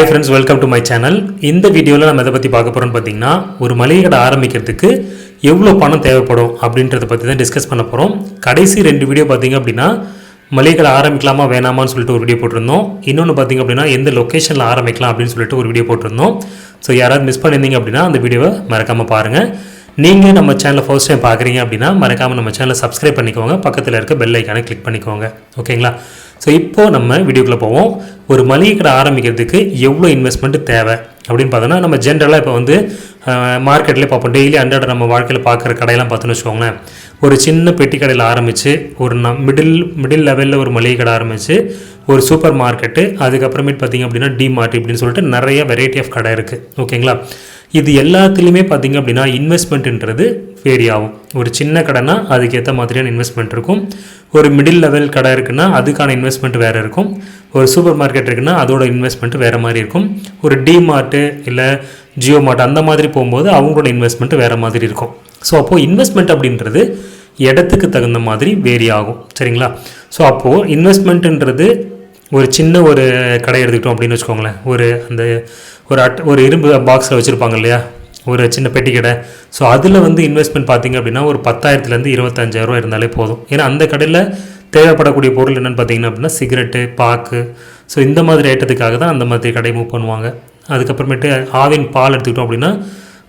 Hi friends welcome to my channel இந்த வீடியோவில் நம்ம எதை பற்றி பார்க்க போகிறோம்னு பார்த்தீங்கன்னா ஒரு மளிகை கடை ஆரம்பிக்கிறதுக்கு எவ்வளோ பணம் தேவைப்படும் அப்படின்றத பற்றி தான் டிஸ்கஸ் பண்ண போகிறோம் கடைசி ரெண்டு வீடியோ பார்த்தீங்க அப்படின்னா மளிகை கடை ஆரம்பிக்கலாமா வேணாமான்னு சொல்லிட்டு ஒரு வீடியோ போட்டிருந்தோம். இன்னொன்று பார்த்தீங்க அப்படின்னா எந்த லொக்கேஷனில் ஆரம்பிக்கலாம் அப்படின்னு சொல்லிட்டு ஒரு வீடியோ போட்டிருந்தோம். ஸோ யாராவது மிஸ் பண்ணியிருந்தீங்க அப்படின்னா அந்த வீடியோவை மறக்காமல் பாருங்கள் நீங்கள் நம்ம சேனலை ஃபர்ஸ்ட் டைம் பார்க்குறீங்க அப்படின்னா மறக்காமல் நம்ம சேனலை சப்ஸ்கிரைப் பண்ணிக்கோங்க. பக்கத்தில் இருக்க பெல் ஐக்கானை கிளிக் பண்ணிக்கோங்க. ஓகேங்களா ஸோ இப்போது நம்ம வீடியோக்குள்ளே போவோம். ஒரு மளிகை கடை ஆரம்பிக்கிறதுக்கு எவ்வளோ இன்வெஸ்ட்மெண்ட் தேவை? அப்படின்னு பார்த்தோன்னா நம்ம ஜென்ரலாக இப்போ வந்து மார்க்கெட்லேயே பார்ப்போம். டெய்லி அன்றாட நம்ம வாழ்க்கையில் பார்க்குற கடையெல்லாம் பார்த்தோன்னு வச்சுக்கோங்களேன். ஒரு சின்ன பெட்டி கடையில் ஆரம்பித்து ஒரு ந மிடில் மிடில் லெவலில் ஒரு மளிகை கடை ஆரம்பித்து ஒரு சூப்பர் மார்க்கெட்டு அதுக்கப்புறமேட்டு பார்த்தீங்க அப்படின்னா டிமார்ட் இப்படின்னு சொல்லிட்டு நிறைய வெரைட்டி ஆஃப் கடை இருக்குது ஓகேங்களா இது எல்லாத்துலேயுமே பார்த்தீங்க அப்படின்னா இன்வெஸ்ட்மெண்ட்டுன்றது வேரி ஆகும். ஒரு சின்ன கடைனா அதுக்கேற்ற மாதிரியான இன்வெஸ்ட்மெண்ட் இருக்கும். ஒரு மிடில் லெவல் கடை இருக்குன்னா அதுக்கான இன்வெஸ்ட்மெண்ட் வேறு இருக்கும். ஒரு சூப்பர் மார்க்கெட் இருக்குன்னா அதோட இன்வெஸ்ட்மெண்ட் வேறு மாதிரி இருக்கும். ஒரு டிமார்ட்டு இல்லை ஜியோ மார்ட் அந்த மாதிரி போகும்போது அவங்களோட இன்வெஸ்ட்மெண்ட் வேறு மாதிரி இருக்கும். ஸோ அப்போது இன்வெஸ்ட்மெண்ட் அப்படின்றது இடத்துக்கு தகுந்த மாதிரி வேரி ஆகும். சரிங்களா? ஸோ அப்போது இன்வெஸ்ட்மெண்ட்டுன்றது ஒரு சின்ன ஒரு கடை எடுத்துக்கிட்டோம் அப்படின்னு வச்சுக்கோங்களேன். ஒரு அந்த ஒரு அட் ஒரு இரும்பு பாக்ஸில் வச்சுருப்பாங்க இல்லையா? ஒரு சின்ன பெட்டி கடை. ஸோ அதில் வந்து இன்வெஸ்ட்மெண்ட் பார்த்தீங்க அப்படின்னா ஒரு பத்தாயிரத்துலேருந்து இருபத்தஞ்சாயிரரூவா இருந்தாலே போதும். ஏன்னா அந்த கடையில் தேவைப்படக்கூடிய பொருள் என்னென்னு பார்த்தீங்கன்னா அப்படின்னா சிகரெட்டு பாக்கு. ஸோ இந்த மாதிரி ஐட்டத்துக்காக தான் அந்த மாதிரி கடை மூவ் பண்ணுவாங்க. அதுக்கப்புறமேட்டு ஆவின் பால் எடுத்துக்கிட்டோம் அப்படின்னா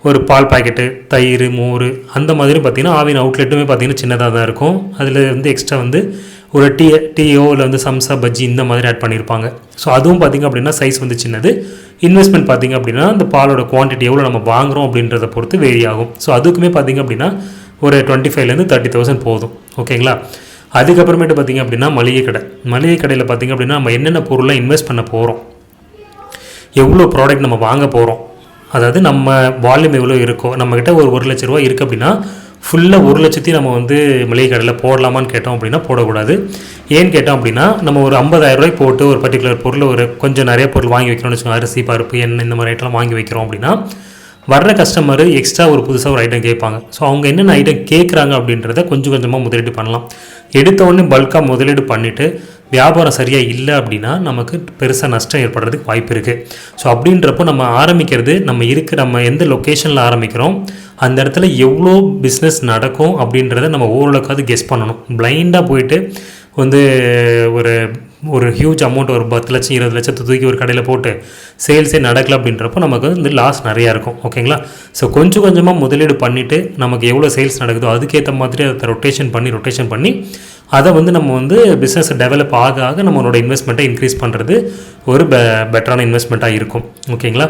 ஒரு பால் பாக்கெட்டு தயிர் மோர் அந்த மாதிரி பார்த்தீங்கன்னா ஆவின் அவுட்லெட்டுமே பார்த்தீங்கன்னா சின்னதாக தான் இருக்கும். அதில் வந்து எக்ஸ்ட்ரா வந்து ஒரு டீ டீயோ இல்லை வந்து சம்சா பஜ்ஜி இந்த மாதிரி ஆட் பண்ணியிருப்பாங்க ஸோ அதுவும் பார்த்திங்க அப்படின்னா சைஸ் வந்து சின்னது. இன்வெஸ்ட்மெண்ட் பார்த்திங்க அப்படின்னா அந்த பாலோட குவான்டிட்டி எவ்வளோ நம்ம வாங்குகிறோம் அப்படின்றத பொறுத்து வேரி ஆகும். ஸோ அதுக்குமே பார்த்திங்க அப்படின்னா ஒரு டுவெண்ட்டி ஃபைவ்லேருந்து தேர்ட்டி தௌசண்ட் போதும். ஓகேங்களா அதுக்கப்புறமேட்டு பார்த்திங்க அப்படின்னா மளிகை கடை. மளிகை கடையில் பார்த்திங்க அப்படின்னா நம்ம என்னென்ன பொருளை இன்வெஸ்ட் பண்ண போகிறோம் எவ்வளோ ப்ராடக்ட் நம்ம வாங்க போகிறோம் அதாவது நம்ம வால்யூம் எவ்வளோ இருக்கோ நம்மக்கிட்ட ஒரு ஒரு லட்ச ரூபா இருக்குது அப்படின்னா ஃபுல்லாக ஒரு லட்சத்தையும் நம்ம வந்து மளிகை கடையில் போடலாமான்னு கேட்டோம் அப்படின்னா போடக்கூடாது. ஏன்னு கேட்டோம் அப்படின்னா நம்ம ஒரு ஐம்பதாயிரம் ரூபாய் போட்டு ஒரு பர்டிகுலர் பொருள் ஒரு கொஞ்சம் நிறைய பொருள் வாங்கி வைக்கணும்னு வச்சுக்கோங்க. அரிசி பருப்பு எண்ணெய் இந்த மாதிரி ஐட்டம்லாம் வாங்கி வைக்கிறோம் அப்படின்னா வர்ற கஸ்டமர் எக்ஸ்ட்ரா ஒரு புதுசாக ஒரு ஐட்டம் கேட்பாங்க. ஸோ அவங்க என்னென்ன ஐட்டம் கேட்குறாங்க அப்படின்றத கொஞ்சம் கொஞ்சமாக முதலீடு பண்ணலாம். எடுத்த உடனே பல்காக முதலீடு பண்ணிவிட்டு வியாபாரம் சரியாக இல்லை அப்படின்னா நமக்கு பெருசாக நஷ்டம் ஏற்படுறதுக்கு வாய்ப்பு இருக்குது ஸோ அப்படின்றப்போ நம்ம ஆரம்பிக்கிறது நம்ம இருக்கிற நம்ம எந்த லொக்கேஷனில் ஆரம்பிக்கிறோம் அந்த இடத்துல எவ்வளோ பிஸ்னஸ் நடக்கும் அப்படின்றத நம்ம ஓரளவுக்காவது கெஸ் பண்ணணும். பிளைண்டாக போயிட்டு வந்து ஒரு ஒரு ஹியூஜ் அமௌண்ட் ஒரு பத்து லட்சம் இருபது லட்சத்தை தூக்கி ஒரு கடையில் போட்டு சேல்ஸே நடக்கல அப்படின்றப்போ நமக்கு வந்து லாஸ் நிறையா இருக்கும். ஓகேங்களா ஸோ கொஞ்சம் கொஞ்சமாக முதலீடு பண்ணிவிட்டு நமக்கு எவ்வளோ சேல்ஸ் நடக்குதோ அதுக்கேற்ற மாதிரி அதை ரொட்டேஷன் பண்ணி ரொட்டேஷன் பண்ணி அதை வந்து நம்ம வந்து பிஸ்னஸ் டெவலப் ஆக ஆக நம்மளோட இன்வெஸ்ட்மெண்ட்டை இன்க்ரீஸ் பண்ணுறது ஒரு பெ பெட்டரான இன்வெஸ்ட்மெண்ட்டாக இருக்கும். ஓகேங்களா?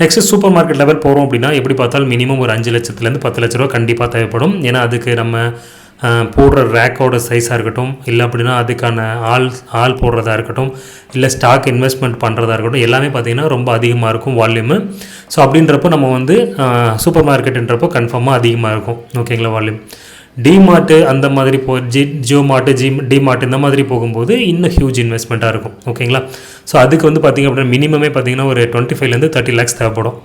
நெக்ஸ்ட் சூப்பர் மார்க்கெட் லெவல் போகிறோம் அப்படின்னா எப்படி பார்த்தாலும் மினிமம் ஒரு அஞ்சு லட்சத்துலேருந்து பத்து லட்ச ரூபா கண்டிப்பாக தேவைப்படும். ஏன்னா அதுக்கு நம்ம போடுற ரேக்கோட சைஸாக இருக்கட்டும் இல்லை அப்படின்னா அதுக்கான ஆள் ஆள் போடுறதா இருக்கட்டும் இல்லை ஸ்டாக் இன்வெஸ்ட்மெண்ட் பண்ணுறதா இருக்கட்டும் எல்லாமே பார்த்திங்கன்னா ரொம்ப அதிகமாக இருக்கும் வால்யூமு ஸோ அப்படின்றப்போ நம்ம வந்து சூப்பர் மார்க்கெட்டுன்றப்போ கன்ஃபார்மாக அதிகமாக இருக்கும். ஓகேங்களா வால்யூம் டிமார்ட்டு அந்த மாதிரி போ ஜி ஜியோ மார்ட்டு ஜி டிமார்ட் இந்த மாதிரி போகும்போது இன்னும் ஹியூஜ் இன்வெஸ்ட்மெண்ட்டாக இருக்கும். ஓகேங்களா ஸோ அதுக்கு வந்து பார்த்திங்க அப்படின்னா மினிமமே பார்த்திங்கன்னா ஒரு டுவெண்ட்டி ஃபைவ்லேருந்து தேர்ட்டி லேக்ஸ் தேவைப்படும்.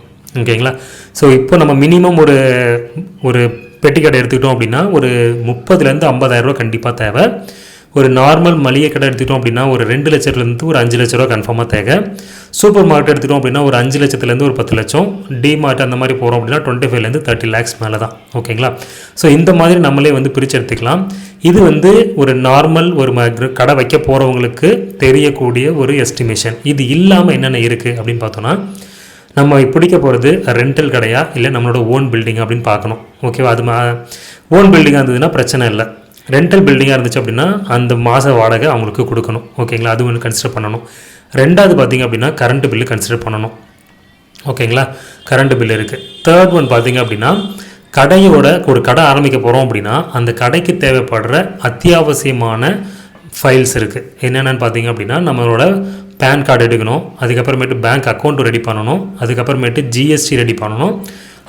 ஓகேங்களா ஸோ இப்போ நம்ம மினிமம் ஒரு ஒரு பெட்டி கடை எடுத்துக்கிட்டோம் அப்படின்னா ஒரு முப்பதுலேருந்து ஐம்பதாயிரரூவா கண்டிப்பாக தேவை. ஒரு நார்மல் மளிகை கடை எடுத்துக்கிட்டோம் அப்படின்னா ஒரு ரெண்டு லட்சத்துலேருந்து ஒரு அஞ்சு லட்ச ரூபா கன்ஃபார்மாக தேவை. சூப்பர் மார்க்கெட் எடுத்துக்கிட்டோம் அப்படின்னா ஒரு அஞ்சு லட்சத்துலேருந்து ஒரு பத்து லட்சம். டிமார்ட் அந்த மாதிரி போகிறோம் அப்படின்னா டுவெண்ட்டி ஃபைவ்லேருந்து தேர்ட்டி லேக்ஸ் மேலே தான் ஓகேங்களா ஸோ இந்த மாதிரி நம்மளே வந்து பிரித்து எடுத்துக்கலாம். இது வந்து ஒரு நார்மல் ஒரு கடை வைக்க போகிறவங்களுக்கு தெரியக்கூடிய ஒரு எஸ்டிமேஷன் இது இல்லாமல் என்னென்ன இருக்குது அப்படின்னு பார்த்தோன்னா நம்ம பிடிக்க போகிறது ரெண்டல் கடையா இல்லை நம்மளோட ஓன் பில்டிங் அப்படின்னு பார்க்கணும். ஓகேவா அது ஓன் பில்டிங்காக இருந்ததுன்னா பிரச்சனை இல்லை. ரெண்டல் பில்டிங்காக இருந்துச்சு அப்படின்னா அந்த மாத வாடகை அவங்களுக்கு கொடுக்கணும். ஓகேங்களா அது ஒன்று கன்சிடர் பண்ணணும். ரெண்டாவது பார்த்திங்க அப்படின்னா கரண்ட் பில்லு கன்சிடர் பண்ணணும். ஓகேங்களா? கரண்ட் பில் இருக்குது தேர்ட் ஒன் பார்த்திங்க அப்படின்னா கடையோட ஒரு கடை ஆரம்பிக்க போகிறோம் அப்படின்னா அந்த கடைக்கு தேவைப்படுற அத்தியாவசியமான ஃபைல்ஸ் இருக்குது என்னென்னு பார்த்திங்க அப்படின்னா நம்மளோட பேன் கார்டு எடுக்கணும். அதுக்கப்புறமேட்டு பேங்க் அக்கௌண்ட்டு ரெடி பண்ணணும். அதுக்கப்புறமேட்டு ஜிஎஸ்டி ரெடி பண்ணணும்.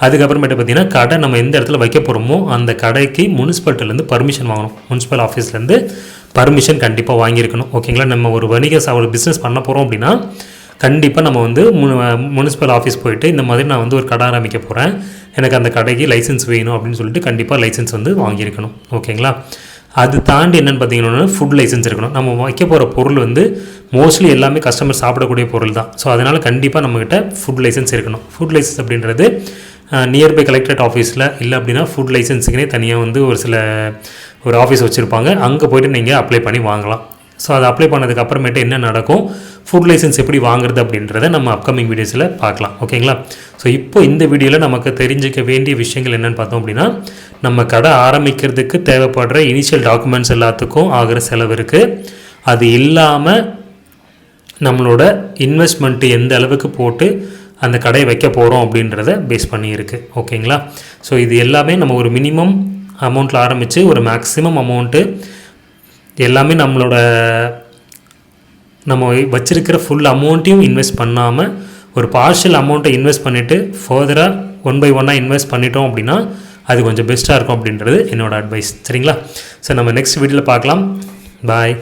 அதுக்கப்புறமேட்டு பார்த்திங்கன்னா கடை நம்ம எந்த இடத்துல வைக்க போகிறோமோ அந்த கடைக்கு முனிசிபாலிட்டிலேருந்து பர்மிஷன் வாங்கணும். முனிசிபல் ஆஃபீஸ்லேருந்து பர்மிஷன் கண்டிப்பாக வாங்கியிருக்கணும். ஓகேங்களா நம்ம ஒரு வணிக ஒரு பிஸ்னஸ் பண்ண போகிறோம் அப்படின்னா கண்டிப்பாக நம்ம வந்து முனிசிபல் ஆஃபீஸ் போயிட்டு இந்த மாதிரி நான் வந்து ஒரு கடை ஆரம்பிக்க போகிறேன் எனக்கு அந்த கடைக்கு லைசன்ஸ் வேணும் அப்படின்னு சொல்லிட்டு கண்டிப்பாக லைசன்ஸ் வந்து வாங்கியிருக்கணும். ஓகேங்களா அது தாண்டி என்னென்னு பார்த்தீங்கன்னா ஃபுட் லைசன்ஸ் இருக்கணும். நம்ம வைக்க போகிற பொருள் வந்து மோஸ்ட்லி எல்லாமே கஸ்டமர் சாப்பிடக்கூடிய பொருள் தான் ஸோ அதனால் கண்டிப்பாக நம்மக்கிட்ட ஃபுட் லைசன்ஸ் இருக்கணும். ஃபுட் லைசன்ஸ் அப்படின்றது நியர்பை கலெக்டரேட் ஆஃபீஸில் இல்லை அப்படின்னா ஃபுட் லைசன்ஸுக்குனே தனியாக வந்து ஒரு சில ஒரு ஆஃபீஸ் வச்சுருப்பாங்க. அங்கே போய்ட்டு நீங்கள் அப்ளை பண்ணி வாங்கலாம். ஸோ அதை அப்ளை பண்ணதுக்கு அப்புறமேட்டு என்ன நடக்கும்? ஃபுட் லைசன்ஸ் எப்படி வாங்குறது அப்படின்றத நம்ம அப்கமிங் வீடியோஸில் பார்க்கலாம். ஓகேங்களா ஸோ இப்போ இந்த வீடியோவில் நமக்கு தெரிஞ்சிக்க வேண்டிய விஷயங்கள் என்னென்னு பார்த்தோம் அப்படின்னா நம்ம கடை ஆரம்பிக்கிறதுக்கு தேவைப்படுற இனிஷியல் டாக்குமெண்ட்ஸ் எல்லாத்துக்கும் ஆகிற செலவு இருக்குது அது இல்லாமல் நம்மளோட இன்வெஸ்ட்மெண்ட்டு எந்த அளவுக்கு போட்டு அந்த கடையை வைக்க போகிறோம் அப்படின்றத பேஸ் பண்ணியிருக்கு. ஓகேங்களா? ஸோ இது எல்லாமே நம்ம ஒரு மினிமம் அமௌண்ட்டில் ஆரம்பித்து ஒரு மேக்ஸிமம் அமௌண்ட்டு எல்லாமே நம்மளோட நம்ம வச்சுருக்கிற ஃபுல் அமௌண்ட்டையும் இன்வெஸ்ட் பண்ணாமல் ஒரு பார்ஷியல் அமௌண்ட்டை இன்வெஸ்ட் பண்ணிவிட்டு ஃபர்தராக ஒன் பை ஒன்னாக இன்வெஸ்ட் பண்ணிட்டோம் அப்படின்னா அது கொஞ்சம் பெஸ்ட்டாக இருக்கும் அப்படின்றது என்னோடய அட்வைஸ் சரிங்களா? சார் நம்ம நெக்ஸ்ட் வீடியோவில் பார்க்கலாம். பாய்